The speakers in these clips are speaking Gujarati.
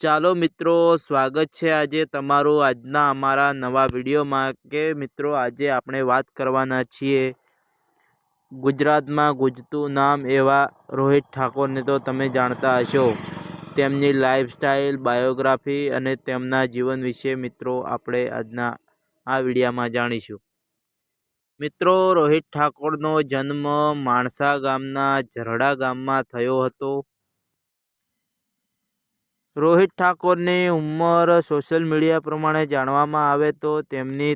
ચાલો મિત્રો, સ્વાગત છે આજે તમારું આજના અમારા નવા વિડીયોમાં કે મિત્રો આજે આપણે વાત કરવાના છીએ ગુજરાતમાં ગુજતું નામ એવા રોહિત ઠાકોરને તો તમે જાણતા હશો. તેમની લાઈફસ્ટાઈલ, બાયોગ્રાફી અને તેમના જીવન વિશે મિત્રો આપણે આજના આ વિડીયામાં જાણીશું. મિત્રો, રોહિત ઠાકોરનો જન્મ માણસા ગામના ઝરડા ગામમાં થયો હતો. રોહિત ઠાકોરની ઉંમર સોશિયલ મીડિયા પ્રમાણે જાણવામાં આવે તો તેમની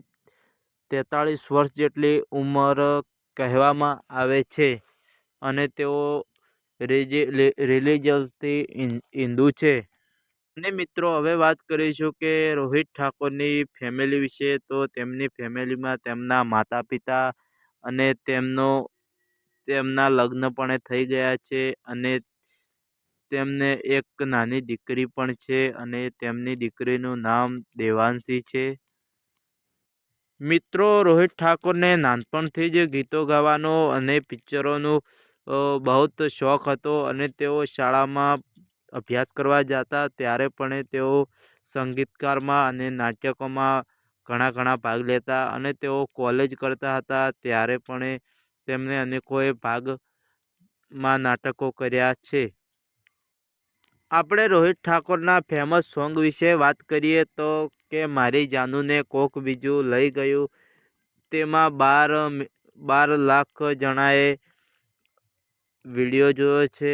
તેતાળીસ વર્ષ જેટલી ઉંમર કહેવામાં આવે છે. અને તેઓ રિલિજિયસથી હિન્દુ છે. અને મિત્રો, હવે વાત કરીશું કે રોહિત ઠાકોરની ફેમિલી વિશે. તો તેમની ફેમિલીમાં તેમના માતા પિતા અને તેમનો, તેમના લગ્ન પણ થઈ ગયા છે. અને તેમને એક નાની દીકરી પણ છે અને તેમની દીકરીનું નામ દેવાંશી છે. મિત્રો, રોહિત ઠાકોરને નાનપણથી જ ગીતો ગાવાનો અને પિક્ચરોનું બહુ શોખ હતો અને તેઓ શાળામાં અભ્યાસ કરવા જતા ત્યારે પણ તેઓ સંગીતકારમાં અને નાટકોમાં ઘણા ઘણા ભાગ લેતા અને તેઓ કોલેજ કરતા હતા ત્યારે પણ તેમણે અનેકોએ ભાગમાં નાટકો કર્યા છે. આપણે રોહિત ઠાકોરના ફેમસ સોંગ વિશે વાત કરીએ તો કે મારી જાનુને કોક બીજું લઈ ગયું. તેમાં બાર બાર લાખ જણાએ વીડિયો જોયો છે.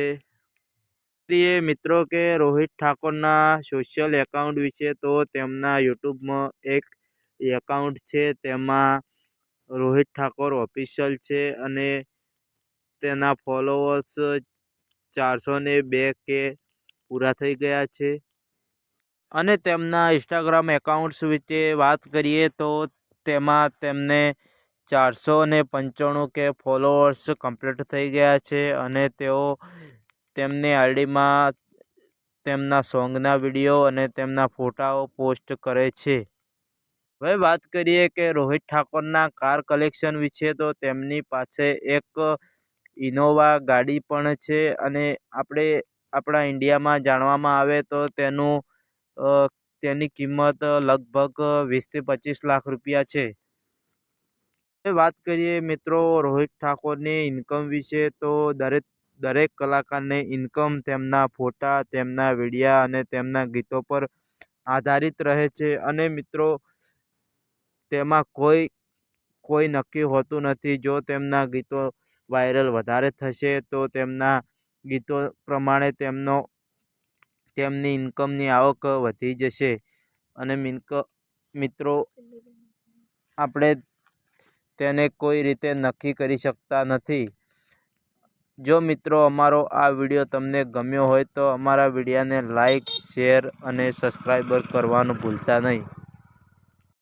મિત્રો કે રોહિત ઠાકોરના સોશિયલ એકાઉન્ટ વિશે તો તેમના યુટ્યુબમાં એક એકાઉન્ટ છે, તેમાં રોહિત ઠાકોર ઓફિશિયલ છે અને તેના ફોલોઅર્સ ચારસો ને બે કે પૂરા થઈ ગયા છે. અને તેમના ઇન્સ્ટાગ્રામ એકાઉન્ટ્સ વિશે વાત કરીએ તો તેમાં તેમને ચારસો ને પંચાણું કે ફોલોઅર્સ કમ્પ્લીટ થઈ ગયા છે અને તેઓ તેમની આઈડીમાં તેમના સોંગના વીડિયો અને તેમના ફોટાઓ પોસ્ટ કરે છે. હવે વાત કરીએ કે રોહિત ઠાકોરના કાર કલેક્શન વિશે તો તેમની પાસે એક ઇનોવા ગાડી પણ છે અને આપણે આપણા ઇન્ડિયામાં જાણવામાં આવે તો તેનું તેની કિંમત લગભગ વીસથી પચીસ લાખ રૂપિયા છે. વાત કરીએ મિત્રો રોહિત ઠાકોરની ઇન્કમ વિશે તો દરેક દરેક કલાકારને ઇન્કમ તેમના ફોટા, તેમના વિડીયા અને તેમના ગીતો પર આધારિત રહે છે અને મિત્રો તેમાં કોઈ કોઈ નક્કી હોતું નથી. જો તેમના ગીતો વાયરલ વધારે થશે તો તેમના ગીતો પ્રમાણે તેમનો, તેમની ઇન્કમની આવક વધી જશે. અને મિત્રો, આપણે તેને કોઈ રીતે નક્કી કરી શકતા નથી. જો મિત્રો અમારો આ વીડિયો તમને ગમ્યો હોય તો અમારા વિડીયાને લાઈક, શેર અને સબસ્ક્રાઈબર કરવાનું ભૂલતા નહીં.